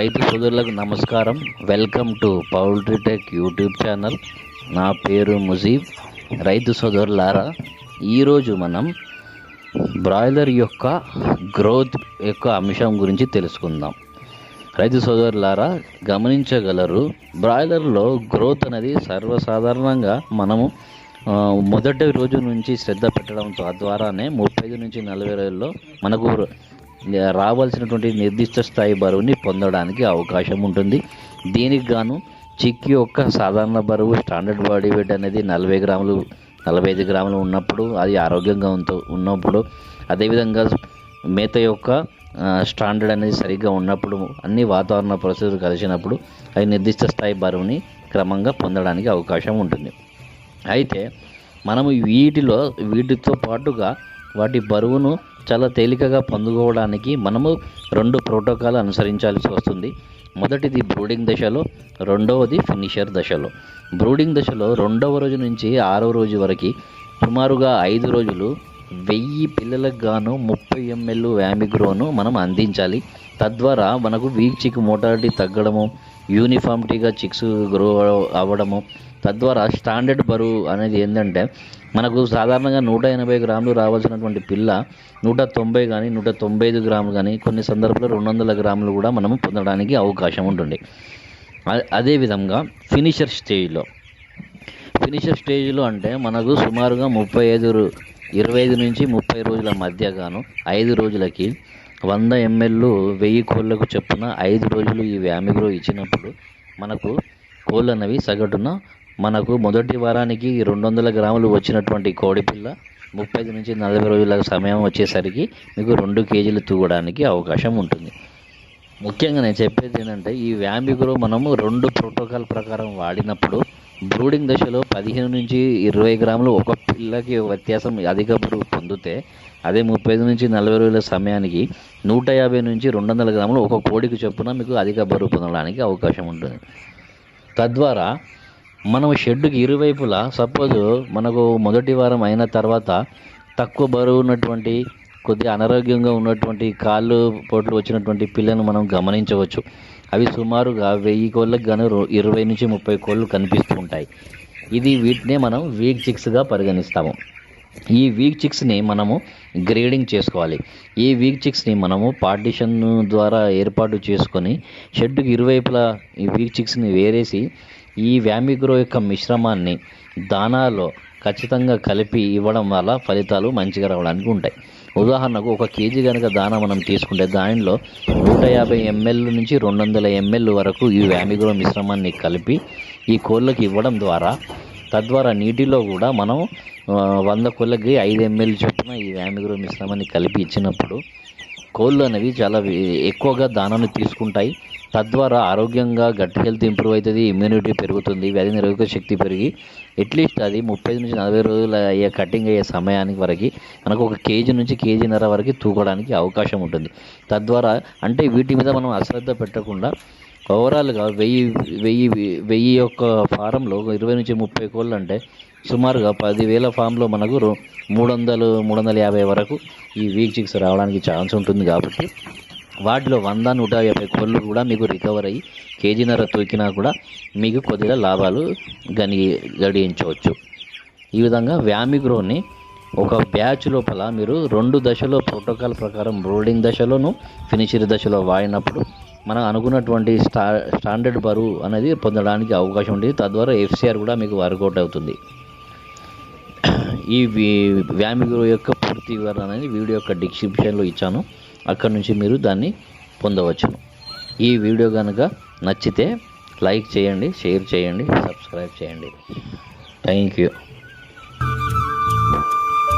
రైతు సోదరులకు నమస్కారం. Welcome to poultry tech YouTube channel. నా పేరు ముజీబ్. రైతు సోదరులారా ఈరోజు మనం బ్రాయిలర్ యొక్క గ్రోత్ యొక్క అంశం గురించి తెలుసుకుందాం. రైతు సోదరులారా గమనించగలరు బ్రాయిలర్లో గ్రోత్ అనేది సర్వసాధారణంగా మనము మొదటి రోజు నుంచి శ్రద్ధ పెట్టడం ద్వారానే ముప్పై ఐదు నుంచి నలభై రోజుల్లో మనకు రావాల్సినటువంటి నిర్దిష్ట స్థాయి బరువుని పొందడానికి అవకాశం ఉంటుంది. దీనికి గాను చిక్కి యొక్క సాధారణ బరువు స్టాండర్డ్ బాడీ వెయిట్ అనేది నలభై గ్రాములు నలభై ఐదు గ్రాములు ఉన్నప్పుడు అది ఆరోగ్యంగా ఉంటూ ఉన్నప్పుడు అదేవిధంగా మేత యొక్క స్టాండర్డ్ అనేది సరిగ్గా ఉన్నప్పుడు అన్ని వాతావరణ పరిస్థితులు కలిసినప్పుడు అది నిర్దిష్ట స్థాయి బరువుని క్రమంగా పొందడానికి అవకాశం ఉంటుంది. అయితే మనము వీటిలో వీటితో పాటుగా వాటి బరువును చాలా తేలికగా పొందుకోవడానికి మనము రెండు ప్రోటోకాల్ అనుసరించాల్సి వస్తుంది. మొదటిది బ్రూడింగ్ దశలో రెండవది ఫినిషర్ దశలో. బ్రూడింగ్ దశలో రెండవ రోజు నుంచి ఆరవ రోజు వరకు సుమారుగా ఐదు రోజులు వెయ్యి పిల్లలకు గాను ముప్పై ఎంఎల్ వ్యామిగ్రోను మనం అందించాలి. తద్వారా మనకు వీక్ చిక్ మోటాలిటీ తగ్గడము యూనిఫామిటీగా చిక్స్ గ్రో అవ్వడము తద్వారా స్టాండర్డ్ బరువు అనేది ఏంటంటే మనకు సాధారణంగా నూట ఎనభై గ్రాములు రావాల్సినటువంటి పిల్ల నూట తొంభై కానీ నూట తొంభై ఐదు గ్రాములు కానీ కొన్ని సందర్భాల్లో రెండు వందల గ్రాములు కూడా మనము పొందడానికి అవకాశం ఉంటుంది. అదేవిధంగా ఫినిషర్ స్టేజ్లో ఫినిషర్ స్టేజ్లో అంటే మనకు సుమారుగా ముప్పై ఐదు ఇరవై ఐదు నుంచి ముప్పై రోజుల మధ్య గాను ఐదు రోజులకి వంద ఎంఎల్ వెయ్యి కోళ్ళకు చొప్పున ఐదు రోజులు ఈ వ్యామిగ్రో ఇచ్చినప్పుడు మనకు కోళ్ళు అనేవి సగటున మనకు మొదటి వారానికి రెండు వందల గ్రాములు వచ్చినటువంటి కోడిపిల్ల ముప్పై ఐదు నుంచి నలభై రోజుల సమయం వచ్చేసరికి మీకు రెండు కేజీలు తూగడానికి అవకాశం ఉంటుంది. ముఖ్యంగా నేను చెప్పేది ఏంటంటే ఈ వ్యాంబిగ్రో మనము రెండు ప్రోటోకాల్ ప్రకారం వాడినప్పుడు బ్రూడింగ్ దశలో పదిహేను నుంచి ఇరవై గ్రాములు ఒక పిల్లకి వ్యత్యాసం అధిక బరువు పొందితే అదే ముప్పై ఐదు నుంచి నలభై రోజుల సమయానికి నూట యాభై నుంచి రెండు వందల గ్రాములు ఒక కోడికి చొప్పున మీకు అధిక బరువు పొందడానికి అవకాశం ఉంటుంది. తద్వారా మనం షెడ్డుకి ఇరువైపులా సపోజ్ మనకు మొదటి వారం అయిన తర్వాత తక్కువ బరువు ఉన్నటువంటి కొద్దిగా అనారోగ్యంగా ఉన్నటువంటి కాళ్ళు పోట్లు వచ్చినటువంటి పిల్లను మనం గమనించవచ్చు. అవి సుమారుగా వెయ్యి కోళ్ళకు గాను ఇరవై నుంచి ముప్పై కోళ్ళు కనిపిస్తూ ఉంటాయి. ఇది వీటినే మనం వీక్ చిక్స్గా పరిగణిస్తాము. ఈ వీక్ చిక్స్ని మనము గ్రేడింగ్ చేసుకోవాలి. ఈ వీక్ చిక్స్ని మనము పార్టిషన్ ద్వారా ఏర్పాటు చేసుకొని షెడ్డుకి ఇరువైపులా ఈ వీక్ చిక్స్ని వేరేసి ఈ వ్యామిగ్రో యొక్క మిశ్రమాన్ని దానాలో ఖచ్చితంగా కలిపి ఇవ్వడం వల్ల ఫలితాలు మంచిగా రావడానికి ఉంటాయి. ఉదాహరణకు ఒక కేజీ కనుక దానా మనం తీసుకుంటే దానిలో నూట యాభై ఎంఎల్ నుంచి రెండు వందల ఎంఎల్ వరకు ఈ వ్యామిగ్రో మిశ్రమాన్ని కలిపి ఈ కోళ్ళకి ఇవ్వడం ద్వారా తద్వారా నీటిలో కూడా మనం వంద కోళ్ళకి ఐదు ఎంఎల్ చొప్పున ఈ వ్యామిగ్రో మిశ్రమాన్ని కలిపి ఇచ్చినప్పుడు కోళ్ళు అనేవి చాలా ఎక్కువగా దానాన్ని తీసుకుంటాయి. తద్వారా ఆరోగ్యంగా గట్ హెల్త్ ఇంప్రూవ్ అవుతుంది ఇమ్యూనిటీ పెరుగుతుంది వ్యాధి నిరోధక శక్తి పెరిగి అట్లీస్ట్ అది ముప్పై నుంచి నలభై రోజులు అయ్యే కటింగ్ అయ్యే సమయానికి వరకు మనకు ఒక కేజీ నుంచి కేజీన్నర వరకు తూకడానికి అవకాశం ఉంటుంది. తద్వారా అంటే వీటి మీద మనం అశ్రద్ధ పెట్టకుండా ఓవరాల్గా వెయ్యి వెయ్యి వెయ్యి యొక్క ఫారంలో ఇరవై నుంచి ముప్పై కోళ్ళు అంటే సుమారుగా పదివేల ఫామ్లో మనకు మూడు వందలు మూడు వందల యాభై వరకు ఈ వీక్ చిక్స్ రావడానికి ఛాన్స్ ఉంటుంది కాబట్టి వాటిలో వంద నూట యాభై కోళ్ళు కూడా మీకు రికవర్ అయ్యి కేజీన్నర తూకినా కూడా మీకు కొద్దిగా లాభాలు గని గడించవచ్చు ఈ విధంగా వ్యామిగ్రోని ఒక బ్యాచ్ లోపల మీరు రెండు దశలో ప్రోటోకాల్ ప్రకారం బ్రోడింగ్ దశలోను ఫినిషర్ దశలో వాడినప్పుడు మనం అనుకున్నటువంటి స్టా స్టాండర్డ్ బరువు అనేది పొందడానికి అవకాశం ఉంది తద్వారా ఎఫ్సిఆర్ కూడా మీకు వర్కౌట్ అవుతుంది. ఈ వ్యామిగ్రో యొక్క పూర్తి వివరణ అనేది వీడియో యొక్క డిస్క్రిప్షన్లో ఇచ్చాను. అక్కడ నుంచి మీరు దాన్ని పొందవచ్చును. ఈ వీడియో కనుక నచ్చితే లైక్ చేయండి షేర్ చేయండి సబ్స్క్రైబ్ చేయండి. Thank you.